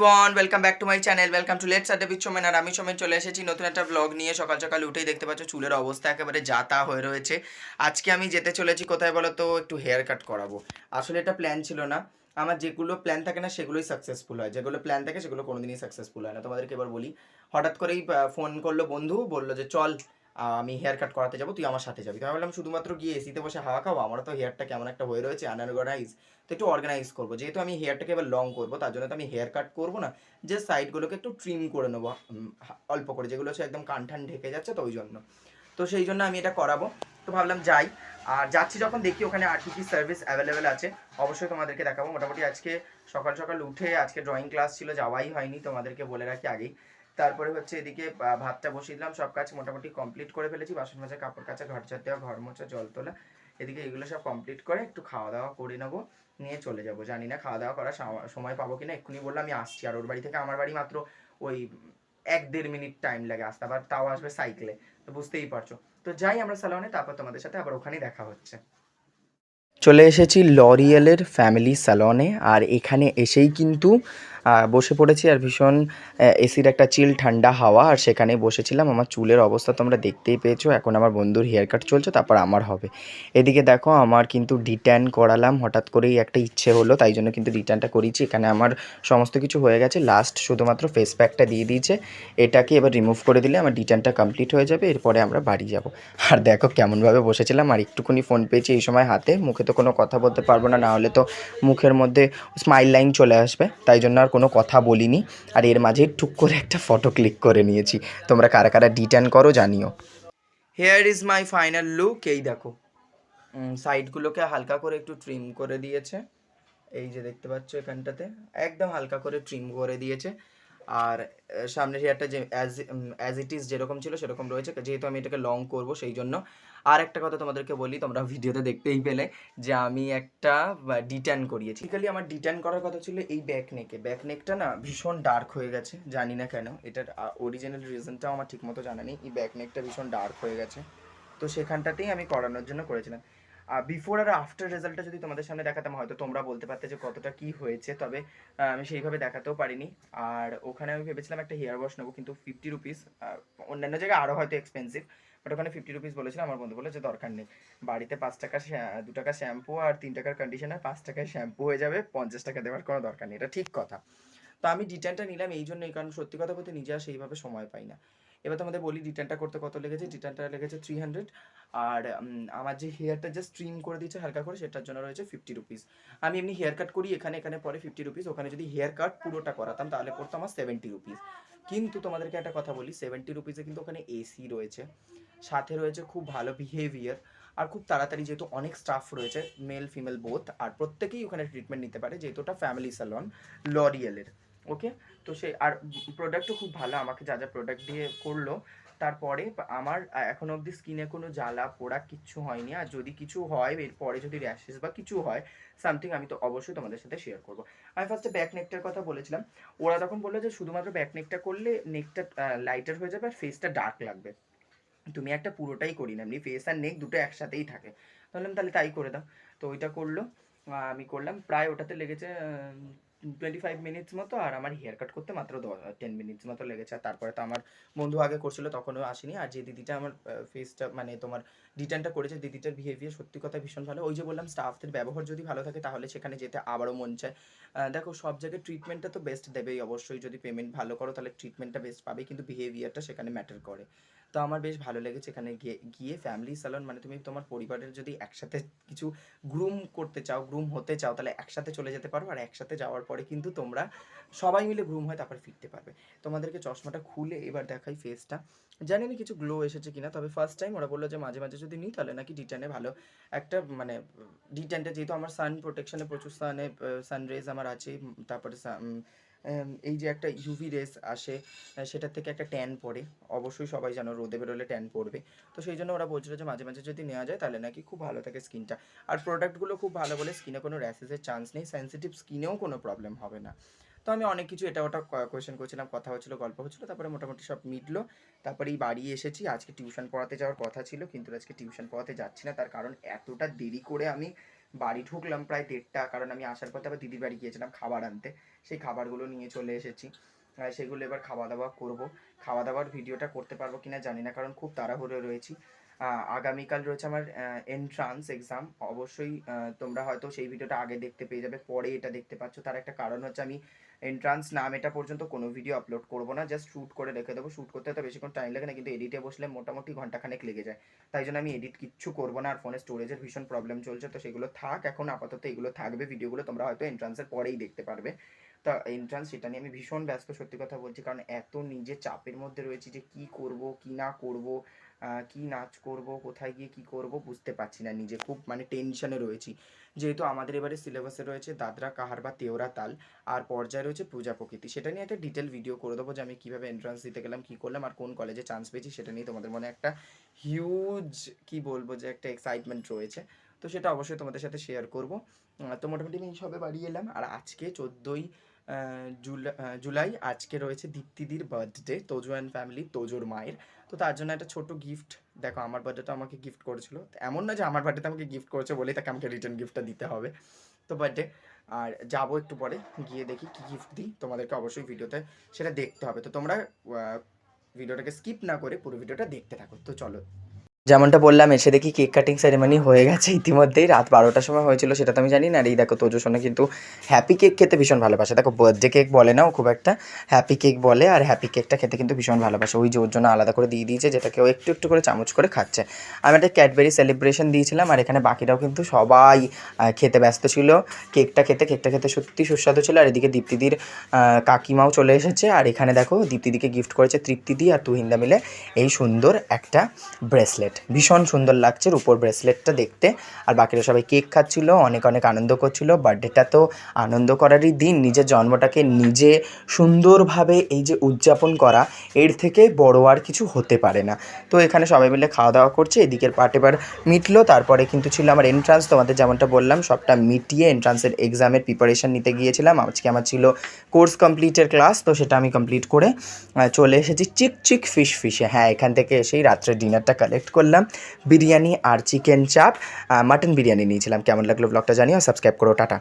Everyone welcome back to my channel welcome to let's adda beach Somen আমি সোমেন চলে এসেছি নতুন একটা ব্লগ নিয়ে। সকাল সকাল উঠেই দেখতে পাচ্ছ চুলের অবস্থা একেবারে যাতা হয়ে রয়েছে। আজকে আমি যেতে চলেছি কোথায় বলো তো একটু হেয়ার কাট করাবো। আসলে এটা প্ল্যান ছিল না। আমার যেগুলো প্ল্যান থাকে না, সেগুলোই সাকসেসফুল হয়। যেগুলো প্ল্যান থাকে, সেগুলো কোনোদিনই সাকসেসফুল হয় না। তোমাদেরকে এবার বলি। হঠাৎ করেই ফোন করল বন্ধু, বলল যে, চল আমি হেয়ার কাট করাতে যাব, তুই আমার সাথে যাবি। তো আমি বললাম শুধুমাত্র গিয়ে এসিতে বসে হাওয়া খাব আমার তো হেয়ারটা কেমন একটা হয়ে রয়েছে আনঅর্গানাইজ তো একটু অর্গানাইজ করব। যেহেতু আমি হেয়ারটাকে এবার লং করব, তার জন্য তো আমি হেয়ার কাট করব না যে সাইডগুলোকে একটু ট্রিম করে নেব অল্প করে, যেগুলো হচ্ছে একদম কানঠান ঢেকে যাচ্ছে তো ওই জন্য। তো সেই জন্য আমি এটা করাবো। তো ভাবলাম যাই। আর যাচ্ছি যখন দেখি ওখানে আর কি কি সার্ভিস অ্যাভেলেবেল আছে, অবশ্যই তোমাদেরকে দেখাবো। মোটামুটি আজকে সকাল সকাল উঠে আজকে ড্রয়িং ক্লাস ছিল, যাওয়াই হয়নি, তোমাদেরকে বলে রাখি আগেই। তারপরে হচ্ছে এদিকে ভাতটা বসিয়ে দিলাম, সব কাজ মোটামুটি কমপ্লিট করে ফেলেছি। বাসন মাজা, কাপড় কাচা, ঘর ঝাড় দেওয়া, ঘর মোছা, জল তোলা। এদিকে এগুলো সব কমপ্লিট করে একটু খাওয়া দাওয়া করে নেব, নিয়ে চলে যাব। জানি না খাওয়া দাওয়া করার সময় পাবো কিনা, এক্ষুনি বললাম আমি আসছি। আর ওর বাড়ি থেকে আমার বাড়ি মাত্র ওই এক দেড় মিনিট টাইম লাগে আসতে। আবার তাও আসবে সাইকেলে তো বুঝতেই পারছ। তো যাই আমরা সালোনে তারপর তোমাদের সাথে আবার ওখানেই দেখা হচ্ছে। চলে এসেছি লরিয়েলের ফ্যামিলি স্যালনে আর এখানে এসেই কিন্তু বসে পড়েছি আর ভীষণ এসির একটা চিল ঠান্ডা হাওয়া আর সেখানে বসেছিলাম। আমার চুলের অবস্থা তোমরা দেখতেই পেয়েছ। এখন আমার বন্ধুর হেয়ার কাট চলছে, তারপর আমার হবে। এদিকে দেখো, আমার কিন্তু ডিট্যান করালাম, হঠাৎ করেই একটা ইচ্ছে হলো, তাই জন্য কিন্তু ডিট্যানটা করিয়েছি। এখানে আমার সমস্ত কিছু হয়ে গেছে। লাস্ট শুধুমাত্র ফেস প্যাকটা দিয়ে দিয়েছে। এটাকে এবার রিমুভ করে দিলে আমার ডিট্যানটা কমপ্লিট হয়ে যাবে, এরপরে আমরা বাড়ি যাব। আর দেখো, কেমনভাবে বসেছিলাম, আর একটুখানি ফোন পেয়েছি এই সময় হাতে। মুখে তো কোনো কথা বলতে পারব না না হলে তো মুখের মধ্যে স্মাইল লাইন চলে আসবে। তাই জন্য আর কোনো কথা বলিনি আর এর মাঝে টুক করে একটা ফটো ক্লিক করে নিয়েছি। তোমরা কারা কারা ডিটার্ন করো জানিও। Here is my final look এই দেখো। সাইডগুলোকে হালকা করে একটু ট্রিম করে দিয়েছে। এই যে দেখতে পাচ্ছ এখানটাতে, একদম হালকা করে ট্রিম করে দিয়েছে। আর সামনের হেয়ারটা যে অ্যাজ অ্যাজ ইট ইজ যেরকম ছিল সেরকম রয়েছে। যেহেতু আমি এটাকে লং করব, সেই জন্য আর একটা কথা তোমাদেরকে বলি, তোমরা ভিডিওতে দেখতেই পেলে যে আমি একটা ডিট্যান করিয়েছি। বেসিক্যালি আমার ডিট্যান করার কথা ছিল এই ব্যাক নেকে ব্যাক নেকটা না ভীষণ ডার্ক হয়ে গেছে, জানি না কেন। এটার অরিজিনাল রিজনটাও আমার ঠিকমতো জানা নেই। এই ব্যাক নেকটা ভীষণ ডার্ক হয়ে গেছে। তো সেখানটাতেই আমি করানোর জন্য করেছিলাম। আর বিফোর আর আফটার রেজাল্টটা যদি তোমাদের সামনে দেখাতাম, হয়তো তোমরা বলতে পারতে যে কতটা কি হয়েছে, তবে আমি সেইভাবে দেখাতেও পারিনি। আর ওখানে আমি ভেবেছিলাম একটা হেয়ার ওয়াশ নেব, কিন্তু ফিফটি রুপিস অন্যান্য জায়গায় আরও হয়তো এক্সপেন্সিভ বাট ওখানে ফিফটি রুপিস বলেছিল, আমার বন্ধু বলে যে দরকার নেই। বাড়িতে পাঁচ টাকা দু টাকা শ্যাম্পু আর তিন টাকার কন্ডিশনার পাঁচ টাকায় শ্যাম্পু হয়ে যাবে, পঞ্চাশ টাকা দেওয়ার কোনো দরকার নেই। এটা ঠিক কথা। তো আমি ডিটেনটা নিলাম, এই জন্যই। কারণ সত্যি কথা বলতে নিজে আর সেইভাবে সময় পাই না। এবার তোমাদের বলি ডিটেনটা করতে কত লেগেছে? ডিটেনটা লেগেছে থ্রি হান্ড্রেড আর আমার যে হেয়ারটা জাস্ট স্ট্রিম করে দিচ্ছে হালকা করে, সেটার জন্য রয়েছে ফিফটি রুপিস আমি এমনি হেয়ার কাট করি, এখানে এখানে পরে ফিফটি রুপিস ওখানে যদি হেয়ার কাট পুরোটা করাতাম, তাহলে পড়তো আমার সেভেন্টি রুপিস কিন্তু তোমাদেরকে একটা কথা বলি সেভেন্টি রুপিসে কিন্তু ওখানে এসি রয়েছে। সাথে রয়েছে খুব ভালো বিহেভিয়ার আর খুব তাড়াতাড়ি যেহেতু অনেক স্টাফ রয়েছে মেল ফিমেল বোথ আর প্রত্যেকেই ওখানে ট্রিটমেন্ট নিতে পারে, যেহেতু ওটা ফ্যামিলি স্যালন লরিয়েলের ওকে? তো সে আর প্রোডাক্টও খুব ভালো, আমাকে যা যা প্রোডাক্ট দিয়ে করল। তারপরে আমার এখনও অবধি স্কিনে কোনো জ্বালা পোড়া কিচ্ছু হয়নি। আর যদি কিছু হয়, এরপরে যদি র্যাশেস বা কিছু হয় সামথিং আমি তো অবশ্যই তোমাদের সাথে শেয়ার করব। আমি ফার্স্টে ব্যাক নেকটার কথা বলেছিলাম। ওরা তখন বলল যে, শুধুমাত্র ব্যাক নেকটা করলে নেকটা লাইটার হয়ে যাবে আর ফেসটা ডার্ক লাগবে। তুমি একটা পুরোটাই করি না, এমনি ফেস আর নেক দুটো একসাথেই থাকে। তাহলে তাহলে তাই করে দাও। তো ওইটা করল। আমি করলাম। প্রায় ওটাতে লেগেছে টোয়েন্টি ফাইভ মিনিটস মতো, আর আমার হেয়ার কাট করতে মাত্র টেন মিনিটস মতো লেগেছে। আর তারপরে তো আমার বন্ধু আগে করছিল, তখনও আসেনি। আর যে দিদিটা আমার ফেসটা মানে তোমার রিটার্নটা করেছে, দিদিটার বিহেভিয়ার সত্যি কথা ভীষণ ভালো। ওই যে বললাম স্টাফদের ব্যবহার যদি ভালো থাকে, তাহলে সেখানে যেতে আবারও মন চায়। দেখো, সব জায়গায় ট্রিটমেন্টটা তো বেস্ট দেবেই অবশ্যই। যদি পেমেন্ট ভালো করো, তাহলে ট্রিটমেন্টটা বেস্ট পাবে, কিন্তু বিহেভিয়ারটা সেখানে ম্যাটার করে। তো আমার বেশ ভালো লেগেছে এখানে গিয়ে গিয়ে ফ্যামিলি স্যালন মানে তুমি তোমার পরিবারের যদি একসাথে কিছু গ্রুম করতে চাও গ্রুম হতে চাও, তাহলে একসাথে চলে যেতে পারো আর একসাথে যাওয়ার পরে কিন্তু তোমরা সবাই মিলে গ্রুম হয় তারপর ফিরতে পারবে। তোমাদেরকে চশমাটা খুলে এবার দেখাই ফেসটা জানি না কিছু গ্লো এসেছে কিনা, তবে ফার্স্ট টাইম ওরা বলল যে মাঝে মাঝে যদি নিই, তাহলে নাকি ডিটেনে ভালো একটা মানে ডিটেনটা যেহেতু আমার সান প্রোটেকশনে প্রচুর সানে সান রেজ আমার আছে তারপরে এই যে একটা ইউভি রেস আসে সেটার থেকে একটা ট্যান পড়ে। অবশ্যই সবাই জানো রোদে বেরোলে ট্যান পড়বে। তো সেই জন্য ওরা বলছিল যে মাঝে মাঝে যদি নেওয়া যায়, তাহলে নাকি খুব ভালো থাকে স্কিনটা আর প্রোডাক্টগুলো খুব ভালো বলে স্কিনে কোনো র্যাসেসের চান্স নেই সেন্সিটিভ স্কিনেও কোনো প্রবলেম হবে না। তো আমি অনেক কিছু এটা ওটা কোয়েশ্চেন করছিলাম, কথা হচ্ছিল, গল্প হচ্ছিল, তারপরে মোটামুটি সব মিটলো। তারপরে এই বাড়ি এসেছি, আজকে টিউশন পড়াতে যাওয়ার কথা ছিল, কিন্তু আজকে টিউশন পড়াতে যাচ্ছি না, তার কারণ এতটা দেরি করে আমি বাড়ি ঢুকলাম প্রায় দেড়টা, কারণ আমি আসার পথে আবার দিদির বাড়ি গিয়েছিলাম খাবার আনতে। সেই খাবারগুলো নিয়ে চলে এসেছি। সেগুলো এবার খাওয়া দাওয়া করব। খাওয়া দাওয়ার ভিডিওটা করতে পারব কিনা জানি না, কারণ খুব তাড়াহুড়ো রয়েছি। আগামীকাল রয়েছে আমার এন্ট্রান্স এক্সাম অবশ্যই তোমরা হয়তো সেই ভিডিওটা আগে দেখতে পেয়ে যাবে, পরে এটা দেখতে পাচ্ছ। তার একটা কারণ হচ্ছে আমি এন্ট্রান্স নাম এটা পর্যন্ত কোনো ভিডিও আপলোড করব না জাস্ট শ্যুট করে রেখে দেবো। শ্যুট করতে তো বেশিক্ষণ টাইম লাগে না, কিন্তু এডিটে বসলে মোটামুটি ঘন্টাখানেক লেগে যায়। তাই জন্য আমি এডিট কিচ্ছু করব না, আর ফোনে স্টোরেজের ভীষণ প্রবলেম চলছে। তো সেগুলো থাক, এখন আপাতত এগুলো থাকবে ভিডিওগুলো তোমরা হয়তো এন্ট্রান্সের পরেই দেখতে পারবে। তা এন্ট্রান্স সেটা নিয়ে আমি ভীষণ ব্যস্ত, সত্যি কথা বলছি। কারণ এত নিজে চাপের মধ্যে রয়েছি যে কি করব, কি না করব কি নাচ করব, কোথায় গিয়ে কি করব বুঝতে পারছি না নিজে। খুব মানে টেনশনে রয়েছি। যেহেতু আমাদের এবারে সিলেবাসে রয়েছে দাদরা, কাহার বা তেওরা তাল, আর পর্যায়ে রয়েছে পূজা প্রকৃতি। সেটা নিয়ে একটা ডিটেল ভিডিও করে দেবো যে আমি কীভাবে এন্ট্রান্স দিতে গেলাম, কী করলাম, আর কোন কলেজে চান্স পেয়েছি সেটা নিয়ে তোমাদের মনে একটা হিউজ কি বলব যে একটা এক্সাইটমেন্ট রয়েছে। তো সেটা অবশ্যই তোমাদের সাথে শেয়ার করব। তো মোটামুটি আমি সবে বাড়ি এলাম। আর আজকে চোদ্দোই জুলাই জুলাই, আজকে রয়েছে দীপ্তিদির বার্থডে তোজো অ্যান্ড ফ্যামিলি তোজোর মায়ের। তো তার জন্য একটা ছোট গিফট দেখো আমার বার্থডে তো আমাকে গিফট করেছিল। এমন না যে আমার বার্থডেতে আমাকে গিফট করেছে বলেই তাকে আমাকে রিটার্ন গিফটটা দিতে হবে। তো বার্থডে আর যাব একটু পরে, গিয়ে দেখি কি গিফট দিই। তোমাদেরকে অবশ্যই ভিডিওতে সেটা দেখতে হবে। তো তোমরা ভিডিওটাকে স্কিপ না করে পুরো ভিডিওটা দেখতে থাকো। তো চলো। যেমনটা বললাম, এসে দেখি কেক কাটিং সেরেমনি হয়ে গেছে। ইতিমধ্যেই রাত বারোটার সময় হয়েছিল, সেটা তো আমি জানি না। আর এই দেখো, তোজো সোনা কিন্তু হ্যাপি কেক খেতে ভীষণ ভালোবাসে। দেখো বার্থডে কেক বলে না ও খুব একটা হ্যাপি কেক বলে আর হ্যাপি কেকটা খেতে কিন্তু ভীষণ ভালোবাসে। ওই যে ওর জন্য আলাদা করে দিয়ে দিয়েছে, যেটাকে ও একটু একটু করে চামচ করে খাচ্ছে। আমি একটা ক্যাডবেরি সেলিব্রেশন দিয়েছিলাম, আর এখানে বাকিরাও কিন্তু সবাই খেতে ব্যস্ত ছিল। কেকটা খেতে কেকটা খেতে সত্যি সুস্বাদু ছিল। আর এদিকে দীপ্তিদির কাকিমাও চলে এসেছে। আর এখানে দেখো, দীপ্তিদিকে গিফট করেছে তৃপ্তিদি আর তুহিন্দা মিলে এই সুন্দর একটা ব্রেসলেট ভীষণ সুন্দর লাগছে রূপোর ব্রেসলেটটা দেখতে। আর বাকিরা সবাই কেক খাচ্ছিল, অনেক অনেক আনন্দ করছিল। বার্থডেটা তো আনন্দ করারই দিন, নিজের জন্মটাকে নিজে সুন্দরভাবে এই যে উদযাপন করা, এর থেকে বড় আর কিছু হতে পারে না। তো এখানে সবাই মিলে খাওয়া দাওয়া করছে, এদিকের পার্ট এবার মিটলো, তারপরে কিন্তু ছিল আমার এন্ট্রান্স তোমাদের যেমনটা বললাম, সবটা মিটিয়ে এন্ট্রান্সের এক্সামের প্রিপারেশন নিতে গিয়েছিলাম। আজকে আমার ছিল কোর্স কমপ্লিটের ক্লাস তো সেটা আমি কমপ্লিট করে চলে এসেছি চিক চিক ফিশ ফিশে হ্যাঁ এখান থেকে এসেই রাত্রে ডিনারটা কালেক্ট করলাম। বিরিয়ানি আর চিকেন চাপ। মাটন বিরিয়ানি নিয়েছিলাম। কেমন লাগল ব্লগটা জানিও। সাবস্ক্রাইব করো। টাটা।